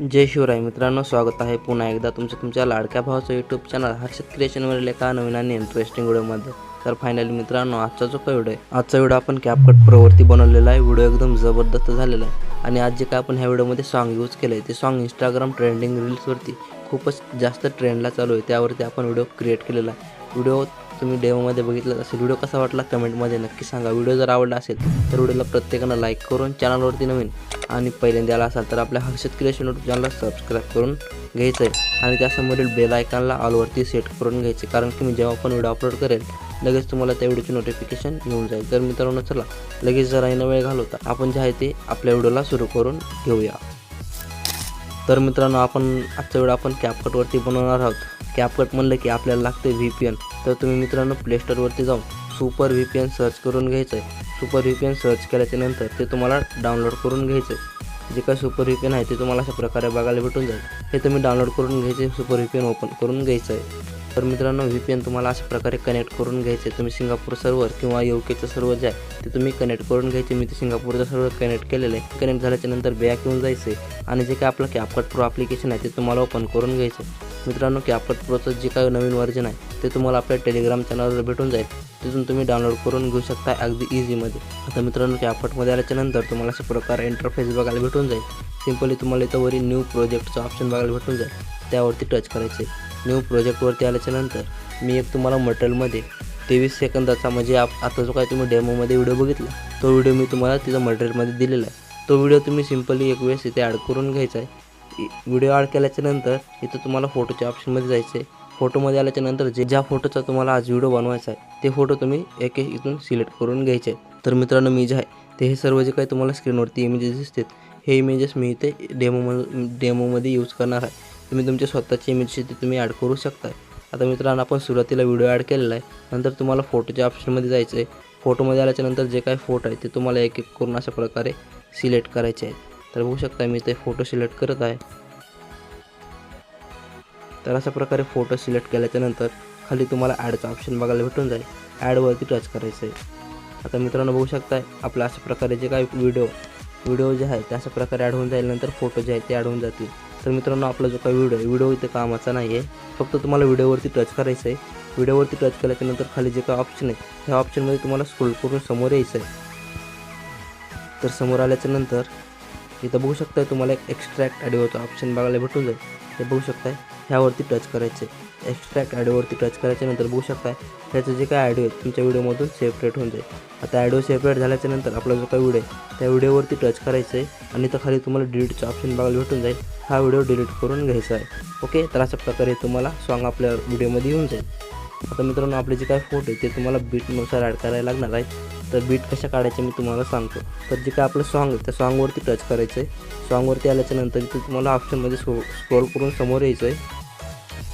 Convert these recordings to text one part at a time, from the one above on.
जय शिवराय. मित्रांनो स्वागत आहे पुन्हा एकदा तुमचं तुमच्या लाडक्या भावाचं यूट्यूब चॅनल हर्षद क्रिएशनवरील एका नवीन आणि इंटरेस्टिंग व्हिडिओमध्ये तर फायनली मित्रांनो आजचा जो काही व्हिडिओ आहे आजचा व्हिडिओ आपण कॅपकट प्रोवरती बनवलेला आहे. व्हिडिओ एकदम जबरदस्त झालेला आहे. आणि आज जे काय आपण ह्या व्हिडिओमध्ये सॉन्ग यूज केलं आहे ते सॉन्ग इंस्टाग्राम ट्रेंडिंग रील्सवरती खूपच जास्त ट्रेंडला चालू आहे. त्यावरती आपण व्हिडिओ क्रिएट केलेला आहे. व्हिडिओ तुम्ही डेमोमध्ये बघितलं असेल व्हिडिओ कसा वाटला कमेंटमध्ये नक्की सांगा. व्हिडिओ जर आवडला असेल तर व्हिडिओला प्रत्येकानं लाईक करून चॅनलवरती नवीन आणि पहिल्यांदा आला असाल तर आपल्या हर्षद क्रिएशन यूट्यूब चॅनलला सबस्क्राईब करून घ्यायचं आहे आणि त्यासमोरील बेल आयकॉनला ऑलवरती सेट करून घ्यायचे कारण की मी जेव्हा पण व्हिडिओ अपलोड करेल लगेच तुम्हाला त्या व्हिडिओची नोटिफिकेशन येऊन जाईल. तर मित्रांनो चला लगेच जरा न वेळ घालवता. आपण जे आहे ते आपल्या व्हिडिओला सुरू करून घेऊया. तर मित्रांनो आपण आजचा व्हिडिओ आपण कॅपकटवरती बनवणार आहोत. कॅपकट म्हणलं की आपल्याला लागते व्ही पी एन तर तुम्ही मित्रांनो प्लेस्टोरवरती जाऊन super V P N search करून घ्यायचं आहे super V P N search केल्याच्यानंतर ते तुम्हाला डाउनलोड करून घ्यायचं आहे जे काय सुपर व्ही पी एन आहे ते तुम्हाला अशा प्रकारे बघायला भेटून जाईल. हे तुम्ही डाउनलोड करून घ्यायचे super V P N open करून घ्यायचं आहे तर मित्रांनो व्ही पी एन तुम्हाला अशा प्रकारे कनेक्ट करून घ्यायचे तुम्ही सिंगापूर सर्व्हर किंवा यू केचं सर्व्हर जे आहे ते तुम्ही कनेक्ट करून घ्यायचे. मी ते सिंगापूरचं सर्व्हर कनेक्ट केलेलं आहे. कनेक्ट झाल्याच्यानंतर बॅक येऊन जायचं आहे आणि जे काय आपलं कॅपकट प्रो ॲप्लिकेशन आहे ते तुम्हाला ओपन करून घ्यायचं मित्रांनो कॅपकट प्रोचं जे काही नवीन व्हर्जन आहे ते तुम्हाला आपल्या टेलिग्राम चॅनलवर भेटून जाईल. तिथून तुम्ही डाउनलोड करून घेऊ शकता अगदी इझीमध्ये आता मित्रांनो कॅपकटमध्ये आल्याच्यानंतर तुम्हाला अशा प्रकारे इंटरफेस बघायला भेटून जाईल. सिम्पली तुम्हाला इथं वरी न्यू प्रोजेक्टचं ऑप्शन बघायला भेटून जाईल. त्यावरती टच करायचे. न्यू प्रोजेक्टवरती आल्याच्यानंतर मी एक तुम्हाला मटेरियलमध्ये तेवीस सेकंदाचा म्हणजे आप आता जो काय तुम्ही डेमोमध्ये व्हिडिओ बघितला तो व्हिडिओ मी तुम्हाला तिथं मटेरियलमध्ये दिलेला आहे. तो व्हिडिओ तुम्ही सिम्पली एक वेळेस इथे ॲड करून घ्यायचा आहे. व्हिडिओ ॲड केल्याच्यानंतर इथं तुम्हाला फोटोच्या ऑप्शनमध्ये जायचं आहे फोटोमध्ये आल्याच्यानंतर जे ज्या फोटोचा तुम्हाला आज व्हिडिओ बनवायचा आहे ते फोटो तुम्ही एक एक इथून सिलेक्ट करून घ्यायचे तर मित्रांनो मी जे आहे ते हे सर्व जे काही तुम्हाला स्क्रीनवरती इमेजेस दिसतात हे इमेजेस मी इथे डेमोमध्ये डेमोमध्ये यूज करणार आहे. तुम्ही तुमच्या स्वतःचे इमेजेस इथे तुम्ही ॲड करू शकता आता मित्रांनो आपण सुरुवातीला व्हिडिओ ॲड केलेला आहे. नंतर तुम्हाला फोटोच्या ऑप्शनमध्ये जायचं आहे फोटोमध्ये आल्याच्यानंतर जे काही फोटो आहे ते तुम्हाला एक एक करून अशा प्रकारे सिलेक्ट करायचे आहेत. तर बघू शकता मी ते फोटो सिलेक्ट करत आहे. तर अशा प्रकारे फोटो सिलेक्ट केल्याच्यानंतर खाली तुम्हाला ॲडचं ऑप्शन बघायला भेटून जाईल. ॲडवरती टच करायचं आहे. आता मित्रांनो बघू शकताय आपला अशा प्रकारे जे काही व्हिडिओ व्हिडिओ जे आहे ते अशा प्रकारे ॲड होऊन जाईल नंतर फोटो जे आहे ते ॲड होऊन जातील. तर मित्रांनो आपला जो काही व्हिडिओ आहे व्हिडिओ इथे कामाचा नाही आहे. फक्त तुम्हाला व्हिडिओवरती टच करायचं आहे व्हिडिओवरती टच केल्याच्यानंतर खाली जे काही ऑप्शन आहे त्या ऑप्शनमध्ये तुम्हाला स्क्रोल करून समोर यायचं आहे तर समोर आल्याच्यानंतर इथं बघू शकताय तुम्हाला एक एक्स्ट्रॅक्ट ॲडिओचा ऑप्शन बघायला भेटून जाईल. हे बघू शकताय ह्यावरती टच करायचे. एक्स्ट्रॅक्ट ॲडिओवरती टच करायच्या नंतर बघू शकताय ह्याचं जे काय ॲडिओ आहे तुमच्या व्हिडिओमधून सेपरेट होऊन जाईल. आता ॲडिओ सेपरेट झाल्याच्यानंतर आपला जो काही व्हिडिओ आहे त्या व्हिडिओवरती टच करायचं आहे आणि इथं खाली तुम्हाला डिलीटचं ऑप्शन बघायला भेटून जाईल. हा व्हिडिओ डिलीट करून घ्यायचा आहे. ओके तर अशा प्रकारे तुम्हाला सॉन्ग आपल्या व्हिडिओमध्ये येऊन जाईल. आता मित्रांनो आपले जे काय फोटो आहे ते तुम्हाला बीटनुसार ॲड करायला लागणार आहे. तर बीट कशा काढायचे मी तुम्हाला सांगतो. तर जे काय आपलं सॉन्ग आहे त्या सॉन्गवरती टच करायचं आहे सॉन्गवरती आल्याच्यानंतर तुम्हाला ऑप्शनमध्ये स्क्रो स्क्रोल करून समोर यायचं आहे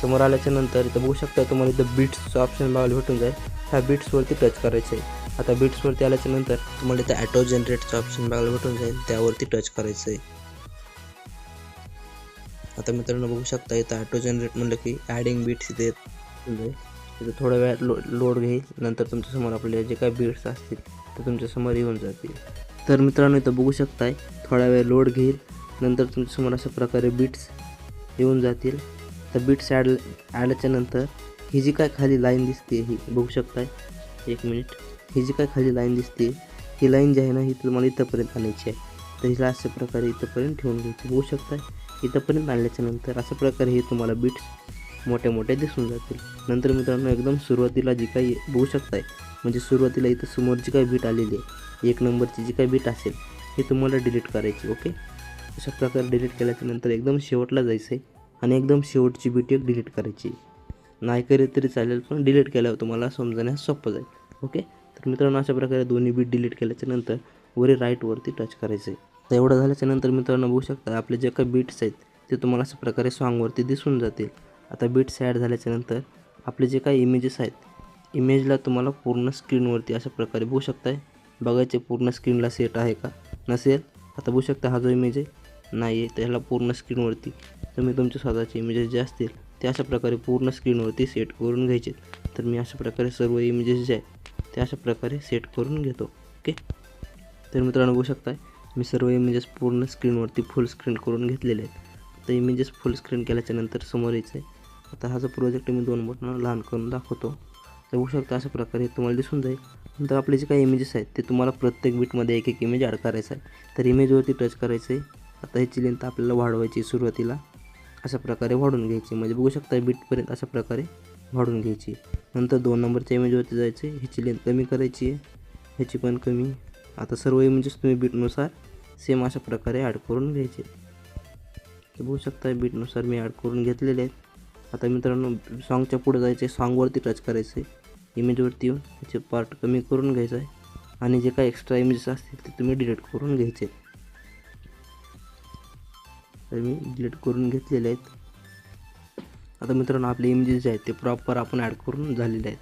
समोर आल्याच्यानंतर इथं बघू शकता तुम्हाला इथं बीट्सचं ऑप्शन बघायला भेटून जाईल. ह्या बीट्सवरती टच करायचं आहे आता बीट्सवरती आल्याच्यानंतर तुम्हाला इथं ॲटो जनरेटचं ऑप्शन बघायला भेटून जाईल. त्यावरती टच करायचं आहे आता मित्रांनो बघू शकता इथं ॲटो जनरेट म्हणलं की ॲडिंग बीट्स इथे म्हणजे थोड्या वेळात लो लोड घेईल. नंतर तुमच्यासमोर आपले जे काही बीट्स असतील ते तुमच्यासमोर येऊन जातील. तर मित्रांनो इथं बघू शकताय थोडा वेळ लोड घेईल. नंतर तुमच्यासमोर अशा प्रकारे बीट्स येऊन जातील. तर बीट्स ॲड ॲडच्या नंतर ही जी काय खाली लाईन दिसते ही बघू शकताय. एक मिनिट ही जी काय खाली लाईन दिसते ही लाईन जी आहे ना ही तुम्हाला इथंपर्यंत आणायची आहे. तर हिला अशा प्रकारे इथंपर्यंत ठेवून घ्यायची. बघू शकताय इथंपर्यंत आणल्याच्या नंतर अशा प्रकारे हे तुम्हाला बीट्स मोठे मोठे दिसून जातील. नंतर मित्रांनो एकदम सुरुवातीला जी काही बघू शकताय म्हणजे सुरुवातीला इथं समोर जी काही बीट आलेली आहे एक नंबरची जी काही बीट असेल हे तुम्हाला डिलीट करायची ओके अशा प्रकारे डिलीट केल्याच्यानंतर एकदम शेवटला जायचं आहे आणि एकदम शेवटची बीट एक डिलीट करायची. नाही करीत तरी चालेल पण डिलीट केल्यावर तुम्हाला समजण्यास सोपं जाईल ओके तर मित्रांनो अशा प्रकारे दोन्ही बीट डिलीट केल्याच्यानंतर वरी राईटवरती टच करायचं आहे तर एवढं झाल्याच्यानंतर मित्रांनो बघू शकता आपले जे काही बीट्स आहेत ते तुम्हाला अशा प्रकारे सॉन्गवरती दिसून जातील. आता बीट्स ॲड झाल्याच्यानंतर आपले जे काही इमेजेस आहेत इमेजला तुम्हाला पूर्ण स्क्रीनवरती अशा प्रकारे बघू शकताय. बघायचे पूर्ण स्क्रीनला सेट आहे का? नसेल आता बघू शकता हा जो इमेज आहे नाही आहे त्याला पूर्ण स्क्रीनवरती तुम्ही तुमचे स्वतःचे इमेजेस जे असतील ते अशा प्रकारे पूर्ण स्क्रीनवरती सेट करून घ्यायचे. तर मी अशा प्रकारे सर्व इमेजेस जे आहेत ते अशा प्रकारे सेट करून घेतो ओके तर मित्रांनो बघू शकताय मी सर्व इमेजेस पूर्ण स्क्रीनवरती फुल स्क्रीन करून घेतलेले आहेत. तर इमेजेस फुल स्क्रीन केल्याच्यानंतर समोर यायचं आहे आता हा जो प्रोजेक्ट मी दोन बटन लहान करून दाखवतो. तर बघू शकता अशा प्रकारे तुम्हाला दिसून जाईल. नंतर आपले जे काही इमेजेस आहेत ते तुम्हाला प्रत्येक बीटमध्ये एक एक इमेज ॲड करायचं आहे. तर इमेजवरती टच करायचं आहे. आता ह्याची लेंथ आपल्याला वाढवायची आहे सुरुवातीला. अशा प्रकारे वाढून घ्यायची म्हणजे बघू शकता बीटपर्यंत अशा प्रकारे वाढून घ्यायची नंतर दोन नंबरच्या इमेजवरती जायचे ह्याची लेंथ कमी करायची आहे. ह्याची पण कमी. आता सर्व इमेजेस तुम्ही बीटनुसार सेम अशा प्रकारे ॲड करून घ्यायचे तर बघू शकता बीटनुसार मी ॲड करून घेतलेले आहेत. आता मित्रांनो सॉन्गच्या पुढे जायचे सॉन्गवरती टच करायचे इमेजवरती येऊन त्याचे पार्ट कमी करून घ्यायचं आहे. आणि जे काही एक्स्ट्रा इमेजेस असतील ते तुम्ही डिलीट करून घ्यायचे तर मी डिलीट करून घेतलेले आहेत. आता मित्रांनो आपले इमेजेस जे आहेत ते प्रॉपर आपण ॲड करून झालेले आहेत.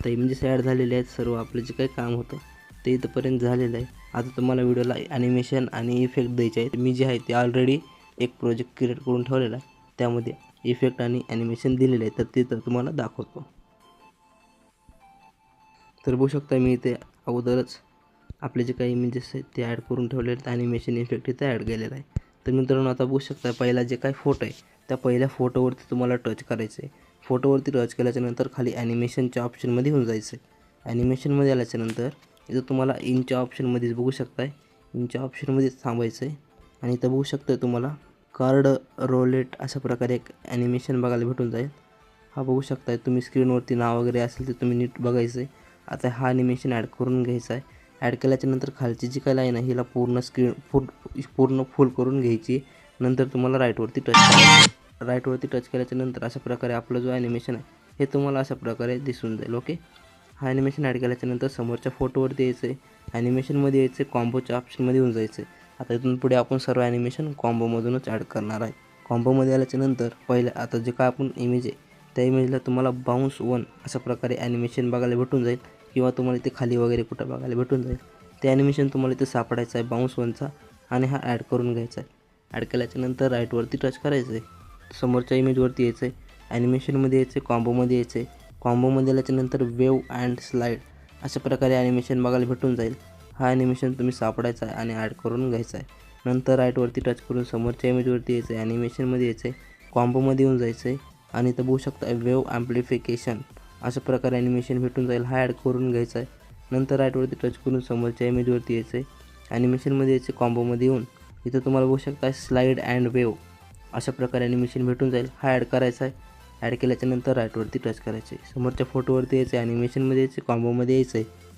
आता इमेजेस ॲड झालेले आहेत सर्व आपलं जे काही काम होतं ते इथंपर्यंत झालेलं आहे. आता तुम्हाला व्हिडिओला ॲनिमेशन आणि इफेक्ट द्यायचे आहेत. मी जे आहे ते ऑलरेडी एक प्रोजेक्ट क्रिएट करून ठेवलेला आहे. त्यामध्ये इफेक्ट आणि ॲनिमेशन दिलेलं आहे तर ते तर तुम्हाला दाखवतो. तर बघू शकता मी इथे अगोदरच आपले जे काही इमेजेस आहेत ते ॲड करून ठेवले आहेत. ॲनिमेशन इफेक्ट इथे ॲड केलेलं आहे. तर मित्रांनो आता बघू शकता पहिला जे काही फोटो आहे त्या पहिल्या फोटोवरती तुम्हाला टच करायचं आहे फोटोवरती टच केल्याच्यानंतर खाली ॲनिमेशनच्या ऑप्शनमध्ये होऊन जायचं आहे ॲनिमेशनमध्ये आल्याच्यानंतर इथं तुम्हाला इनच्या ऑप्शनमध्येच बघू शकताय. इनच्या ऑप्शनमध्येच थांबायचं आहे आणि इथं बघू शकता तुम्हाला कार्ड रोलेट अशा प्रकारे एक ॲनिमेशन बघायला भेटून जाईल. हा बघू शकताय तुम्ही स्क्रीनवरती नाव वगैरे असेल ते तुम्ही नीट बघायचं आहे आता हा ॲनिमेशन ॲड करून घ्यायचा आहे. ॲड केल्याच्यानंतर खालची जी काय लाईन आहे हिला पूर्ण स्क्रीन फुल पूर्ण फुल करून घ्यायची. नंतर तुम्हाला राईटवरती टच राईटवरती टच केल्याच्यानंतर अशा प्रकारे आपलं जो ॲनिमेशन आहे हे तुम्हाला अशा प्रकारे दिसून जाईल ओके हा ॲनिमेशन ॲड केल्याच्यानंतर समोरच्या फोटोवरती यायचं आहे ॲनिमेशनमध्ये यायचं आहे कॉम्बोच्या ऑप्शनमध्ये होऊन जायचं आहे आता इथून पुढे आपण सर्व ॲनिमेशन कॉम्बोमधूनच ॲड करणार आहे. कॉम्बोमध्ये आल्याच्यानंतर पहिल्या आता जे काय आपण इमेज आहे त्या इमेजला तुम्हाला बाउन्स वन अशा प्रकारे ॲनिमेशन बघायला भेटून जाईल किंवा तुम्हाला इथे खाली वगैरे कुठं बघायला भेटून जाईल. ते ॲनिमेशन तुम्हाला इथे सापडायचं आहे बाउन्स वनचा आणि हा ॲड करून घ्यायचा आहे. ॲड केल्याच्यानंतर राईटवरती टच करायचं आहे. समोरच्या इमेजवरती यायचं आहे. ॲनिमेशनमध्ये यायचं आहे कॉम्बोमध्ये यायचं आहे. कॉम्बोमध्ये आल्याच्यानंतर वेव अँड स्लाईड अशा प्रकारे ॲनिमेशन बघायला भेटून जाईल. हा ॲनिमेशन तुम्ही सापडायचा आहे आणि ॲड करून घ्यायचा आहे. नंतर राईटवरती टच करून समोरच्या इमेजवरती यायचं आहे ॲनिमेशनमध्ये यायचं आहे कॉम्बोमध्ये येऊन जायचं आहे आणि इथं बघू शकता वेव ॲम्प्लिफिकेशन अशा प्रकारे ॲनिमेशन भेटून जाईल. हा ॲड करून घ्यायचा आहे. नंतर राईटवरती टच करून समोरच्या इमेजवरती यायचं आहे ॲनिमेशनमध्ये यायचं कॉम्बोमध्ये येऊन. इथं तुम्हाला बघू शकता स्लाईड अँड वेव अशा प्रकारे ॲनिमेशन भेटून जाईल. हा ॲड करायचा आहे. ॲड केल्याच्यानंतर राईटवरती टच करायचे समोरच्या फोटोवरती यायचं आहे ॲनिमेशनमध्ये यायचं कॉम्बोमध्ये यायचं आहे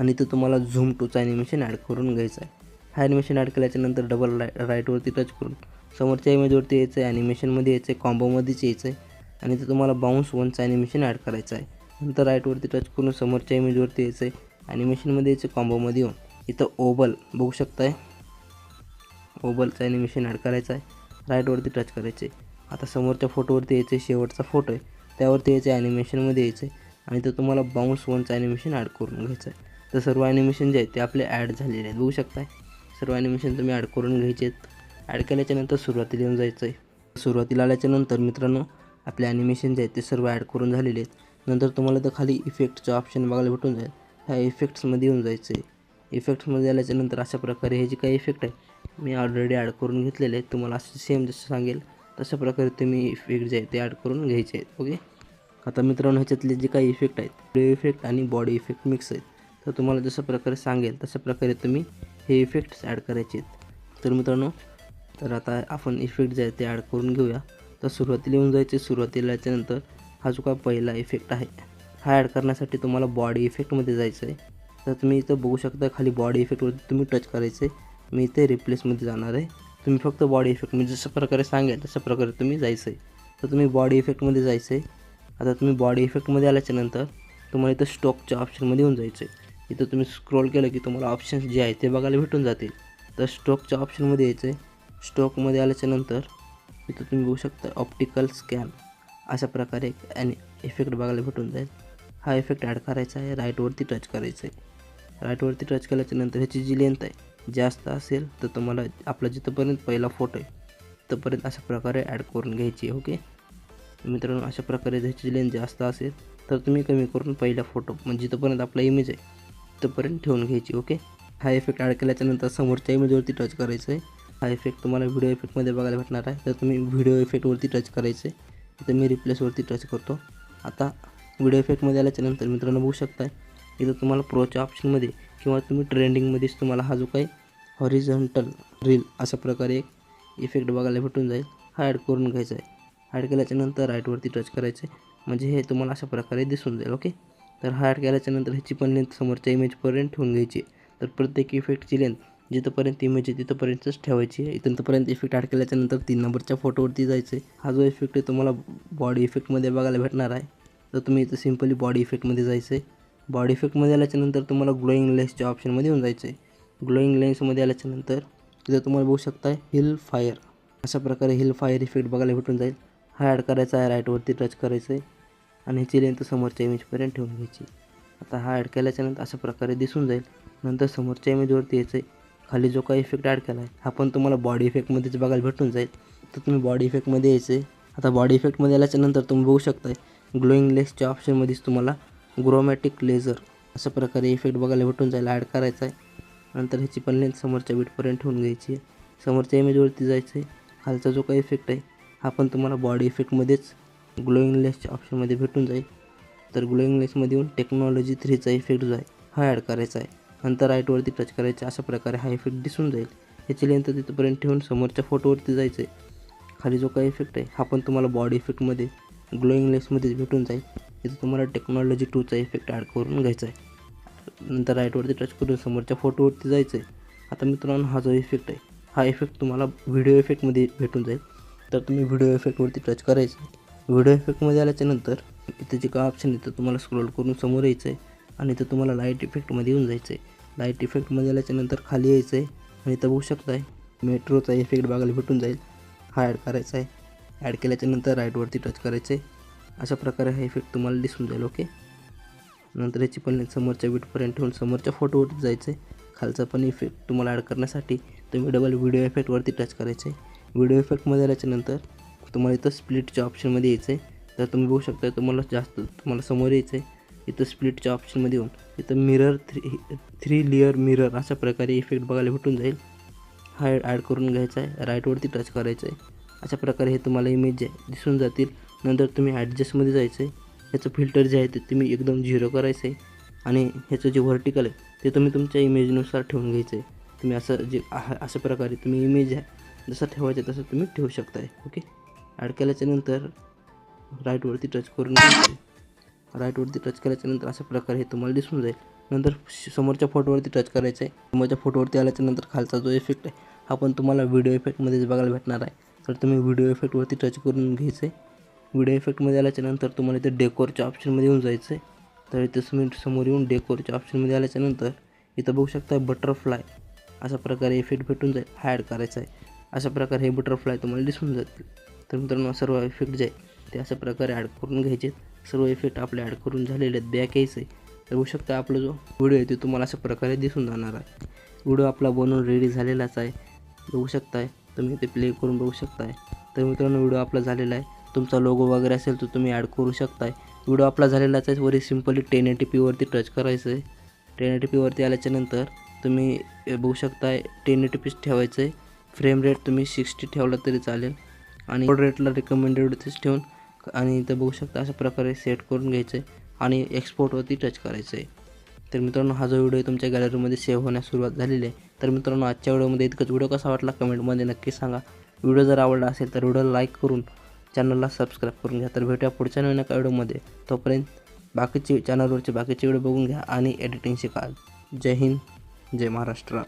आणि तो तुम्हाला झूम टूचं ॲनिमेशन ॲड करून घ्यायचं आहे. हा ॲनिमेशन ॲड केल्याच्यानंतर डबल राय राईटवरती टच करून समोरच्या इमेजवरती यायचं आहे ॲनिमेशनमध्ये यायचं आहे कॉम्बोमध्येच यायचं आहे आणि ते तुम्हाला बाउन्स वनचं ॲनिमेशन ॲड करायचं आहे. नंतर राईटवरती टच करून समोरच्या इमेजवरती यायचं आहे ॲनिमेशनमध्ये यायचं कॉम्बोमध्ये येऊन. इथं ओबल बघू शकताय. ओबलचं ॲनिमेशन ॲड करायचं आहे. राईटवरती टच करायचे. आता समोरच्या फोटोवरती यायचं आहे शेवटचा फोटो आहे. त्यावरती यायचं आहे ॲनिमेशनमध्ये यायचं आहे आणि तर तुम्हाला बाउन्स वनचं ॲनिमेशन ॲड करून घ्यायचं आहे. तर सर्व ॲनिमेशन जे आहेत ते आपले ॲड झालेले आहेत. बघू शकताय? सर्व ॲनिमेशन तुम्ही ॲड करून घ्यायचे आहेत. ॲड केल्याच्यानंतर सुरुवातीला येऊन जायचं आहे सुरुवातीला आल्याच्यानंतर मित्रांनो आपले ॲनिमेशन जे आहेत ते सर्व ॲड करून झालेले आहेत. नंतर तुम्हाला तर खाली इफेक्टचं ऑप्शन बघायला भेटून जाईल. ह्या इफेक्ट्समध्ये येऊन जायचं आहे इफेक्ट्समध्ये आल्याच्यानंतर अशा प्रकारे हे जे काही इफेक्ट आहे मी ऑलरेडी ॲड करून घेतलेले आहेत. तुम्हाला असं सेम जसं सांगेल तशा प्रकारे तुम्ही इफेक्ट जे आहे ते ॲड करून घ्यायचे आहेत. ओके आता मित्रांनो ह्याच्यातले जे काही इफेक्ट आहेत व्हिडिओ इफेक्ट आणि बॉडी इफेक्ट मिक्स आहेत. तर तुम्हाला जसं प्रकारे सांगेल तशा प्रकारे तुम्ही हे इफेक्ट्स ॲड करायचे आहेत. तर मित्रांनो तर आता आपण इफेक्ट जे आहे ते ॲड करून घेऊया. तर सुरुवातीला येऊन जायचे सुरुवातीला याच्यानंतर हा जो काय पहिला इफेक्ट आहे हा ॲड करण्यासाठी तुम्हाला बॉडी इफेक्टमध्ये जायचं आहे. तर तुम्ही इथं बघू शकता खाली बॉडी इफेक्टवरती तुम्ही टच करायचं आहे. मी इथे रिप्लेसमध्ये जाणार आहे. तुम्ही फक्त बॉडी इफेक्ट मी जशा प्रकारे सांगेल तशा प्रकारे तुम्ही जायचं आहे. तर तुम्ही बॉडी इफेक्टमध्ये जायचं आहे. आता तुम्ही बॉडी इफेक्टमध्ये आल्याच्यानंतर तुम्हाला इथं स्टॉकच्या ऑप्शनमध्ये येऊन जायचं आहे. इथं तुम्ही स्क्रोल केलं की तुम्हाला ऑप्शन्स जे आहे ते बघायला भेटून जातील. तर स्टॉकच्या ऑप्शनमध्ये यायचं आहे स्टॉकमध्ये आल्याच्यानंतर इथं तुम्ही बघू शकता ऑप्टिकल स्कॅन अशा प्रकारे एक इफेक्ट बघायला भेटून जाईल. हा इफेक्ट ॲड करायचा आहे राईटवरती टच करायचं आहे. राईटवरती टच केल्याच्यानंतर ह्याची जी लेंथ आहे जास्त असेल तर तुम्हाला आपला जिथंपर्यंत पहिला फोटो आहे तिथंपर्यंत अशा प्रकारे ॲड करून घ्यायची आहे ओके मित्रांनो अशा प्रकारे ह्याची लेंथ जास्त असेल तर तुम्ही कमी करून पहिला फोटो म्हणजे जिथंपर्यंत आपला इमेज आहे तिथंपर्यंत ठेवून घ्यायची ओके? हा इफेक्ट ॲड केल्याच्यानंतर समोरच्या इमेजवरती टच करायचं आहे हा इफेक्ट तुम्हाला व्हिडिओ इफेक्टमध्ये बघायला भेटणार आहे. तर तुम्ही व्हिडिओ इफेक्टवरती टच करायचं आहे इथं मी रिप्लेसवरती टच करतो. आता व्हिडिओ इफेक्टमध्ये आल्याच्यानंतर मित्रांनो बघू शकताय इथं तुम्हाला प्रोच्या ऑप्शनमध्ये किंवा तुम्ही ट्रेंडिंगमध्येच तुम्हाला हा जो काही हॉरिझॉन्टल रील अशा प्रकारे एक इफेक्ट बघायला भेटून जाईल. हा ॲड करून घ्यायचा आहे. ॲड केल्याच्यानंतर राईटवरती टच करायचं आहे म्हणजे हे तुम्हाला अशा प्रकारे दिसून जाईल ओके? तर हा ॲड ह्याची पण लेंथ समोरच्या इमेजपर्यंत ठेवून घ्यायची. तर प्रत्येक इफेक्टची लेंथ जिथंपर्यंत इमेज आहे तिथंपर्यंतच ठेवायची आहे. इथंपर्यंत इफेक्ट ॲड केल्याच्यानंतर तीन नंबरच्या फोटोवरती जायचं आहे हा जो इफेक्ट आहे तुम्हाला बॉडी इफेक्टमध्ये बघायला भेटणार आहे. तर तुम्ही इथं सिम्पली बॉडी इफेक्टमध्ये जायचं आहे बॉडी इफेक्टमध्ये आल्याच्यानंतर तुम्हाला ग्लोईंग लेन्सच्या ऑप्शनमध्ये येऊन जायचं आहे ग्लोईंग लेन्समध्ये आल्याच्यानंतर इथं तिथं तुम्हाला बघू शकता हिल फायर अशा प्रकारे हिल फायर इफेक्ट बघायला भेटून जाईल. हा ॲड करायचा आहे राईटवरती टच करायचं आहे आणि ह्याची लेंथ समोरच्या इमेजपर्यंत ठेवून घ्यायची. आता हा ॲड केल्याच्यानंतर अशा प्रकारे दिसून जाईल. नंतर समोरच्या इमेजवरती यायचं आहे खाली जो काही इफेक्ट ॲड केला आहे हा पण तुम्हाला बॉडी इफेक्टमध्येच बघायला भेटून जाईल. तर तुम्ही बॉडी इफेक्टमध्ये यायचं आहे. आता बॉडी इफेक्टमध्ये आल्याच्यानंतर तुम्ही बघू शकताय ग्लोईंग लेसच्या ऑप्शनमध्येच तुम्हाला ग्रोमॅटिक लेझर अशा प्रकारे इफेक्ट बघायला भेटून जाईल ॲड करायचा आहे. नंतर ह्याची पण लेन्थ समोरच्या बीटपर्यंत ठेवून घ्यायची आहे. समोरच्या इमेजवरती जायचं आहे. खालचा जो काही इफेक्ट आहे हा पण तुम्हाला बॉडी इफेक्टमध्येच ग्लोईंग लेसच्या ऑप्शनमध्ये भेटून जाईल. तर ग्लोईंग लेसमध्ये येऊन टेक्नॉलॉजी थ्रीचा इफेक्ट जो आहे हा ॲड करायचा आहे. नंतर राईटवरती टच करायचं अशा प्रकारे हा इफेक्ट दिसून जाईल. याची लेंथ तिथपर्यंत ठेवून समोरच्या फोटोवरती जायचं आहे खाली जो काही इफेक्ट आहे हा पण तुम्हाला बॉडी इफेक्टमध्ये ग्लोईंग लेसमध्येच भेटून जाईल. इथं तुम्हाला टेक्नॉलॉजी टूचा इफेक्ट ॲड करून घ्यायचा आहे. नंतर राईटवरती टच करून समोरच्या फोटोवरती जायचं आहे आता मित्रांनो हा जो इफेक्ट आहे हा इफेक्ट तुम्हाला व्हिडिओ इफेक्टमध्ये भेटून जाईल. तर तुम्ही व्हिडिओ इफेक्टवरती टच करायचं व्हिडिओ इफेक्टमध्ये आल्याच्यानंतर इथं जे काय ऑप्शन आहे तर तुम्हाला स्क्रोल करून समोर यायचं आहे आणि इथं तुम्हाला लाइट इफेक्टमध्ये येऊन जायचं आहे लाइट इफेक्टमध्ये आल्याच्यानंतर खाली यायचं आहे आणि इथं बघू शकताय मेट्रोचा इफेक्ट बघायला भेटून जाईल. हा ॲड करायचा आहे. ॲड केल्याच्यानंतर राईटवरती टच करायचं आहे अशा प्रकारे हा इफेक्ट तुम्हाला दिसून जाईल ओके नंतर याची पण समोरच्या बीटपर्यंत ठेवून समोरच्या फोटोवरती जायचं आहे खालचा पण इफेक्ट तुम्हाला ॲड करण्यासाठी तुम्ही डबल व्हिडिओ इफेक्टवरती टच करायचं आहे व्हिडिओ इफेक्टमध्ये आल्याच्यानंतर तुम्हाला इथं स्प्लिटच्या ऑप्शनमध्ये यायचं आहे तर तुम्ही बघू शकता, तुम्हाला जास्त, तुम्हाला समोर यायचं आहे इथं स्प्लिटच्या ऑप्शनमध्ये येऊन, इथं mirror three three layer mirror अशा प्रकारे इफ़ेक्ट बघायला भेटून जाईल. हा ॲड करून घ्यायचा राईटवरती टच करायचं आहे अशा प्रकारे हे तुम्हाला इमेज जे दिसून जातील. नंतर तुम्ही ॲडजस्टमध्ये जायचं आहे ह्याचं फ़िल्टर जे आहे ते तुम्ही एकदम झिरो करायचं आहे आणि जे व्हर्टिकल आहे, ते तुम्ही तुमच्या इमेजनुसार ठेवून घ्यायचं जे अशा प्रकारे तुम्ही इमेज आहे, जसं ठेवायचं तसं तुम्ही ठेवू शकताय. ओके केल्याच्यानंतर राईटवरती टच करून राईटवरती टच केल्याच्यानंतर अशा प्रकारे हे तुम्हाला दिसून जाईल. नंतर समोरच्या फोटोवरती टच करायचं आहे समोरच्या फोटोवरती आल्याच्यानंतर खालचा जो इफेक्ट आहे हा पण तुम्हाला व्हिडिओ इफेक्टमध्येच बघायला भेटणार आहे. तर तुम्ही व्हिडिओ इफेक्टवरती टच करून घ्यायचं आहे व्हिडिओ इफेक्टमध्ये आल्याच्यानंतर तुम्हाला इथे डेकोरच्या ऑप्शनमध्ये येऊन जायचं आहे तर इथे तुम्ही समोर येऊन डेकोरच्या ऑप्शनमध्ये आल्याच्यानंतर इथं बघू शकता बटरफ्लाय अशा प्रकारे इफेक्ट भेटून जाईल. हा ॲड करायचा आहे अशा प्रकारे हे बटरफ्लाय तुम्हाला दिसून जातील. तर मित्रांनो सर्व इफेक्ट जे ते अशा प्रकारे ॲड करून घ्यायचे सर्व इफेक्ट आपले ॲड करून झालेले आहेत. बॅक यायचं आहे. तर बघू शकता आपला जो व्हिडिओ आहे तो तुम्हाला अशा प्रकारे दिसून जाणार आहे. व्हिडिओ आपला बनवून रेडी झालेलाच आहे. बघू शकताय. तुम्ही ते प्ले करून बघू शकताय. तर मित्रांनो व्हिडिओ आपला झालेला आहे. तुमचा लोगो वगैरे असेल तर तुम्ही ॲड करू शकताय. व्हिडिओ आपला झालेलाच आहे. वरी सिम्पली टेन एटी पीवरती टच करायचं आहे टेन एटी पीवरती आल्याच्यानंतर तुम्ही बघू शकताय टेन एटी पीच ठेवायचं आहे फ्रेम रेट तुम्ही सिक्स्टी ठेवला तरी चालेल. आणि रेटला रेटला तेच ठेवून आणि इथं बघू शकता अशा प्रकारे सेट करून घ्यायचं आहे आणि एक्सपोर्टवरती टच करायचं आहे तर मित्रांनो हा जो व्हिडिओ तुमच्या गॅलरीमध्ये सेव्ह होण्यास सुरुवात झालेली आहे तर मित्रांनो आजच्या व्हिडिओमध्ये इतकंच. व्हिडिओ कसा वाटला कमेंटमध्ये नक्की सांगा. व्हिडिओ जर आवडला असेल तर व्हिडिओ लाईक करून चॅनलला सबस्क्राईब करून घ्या. तर भेटूया पुढच्या नवीन एका व्हिडिओमध्ये तोपर्यंत बाकीचे चॅनलवरचे बाकीचे व्हिडिओ बघून घ्या आणि एडिटिंग शिका. जय हिंद जय महाराष्ट्र.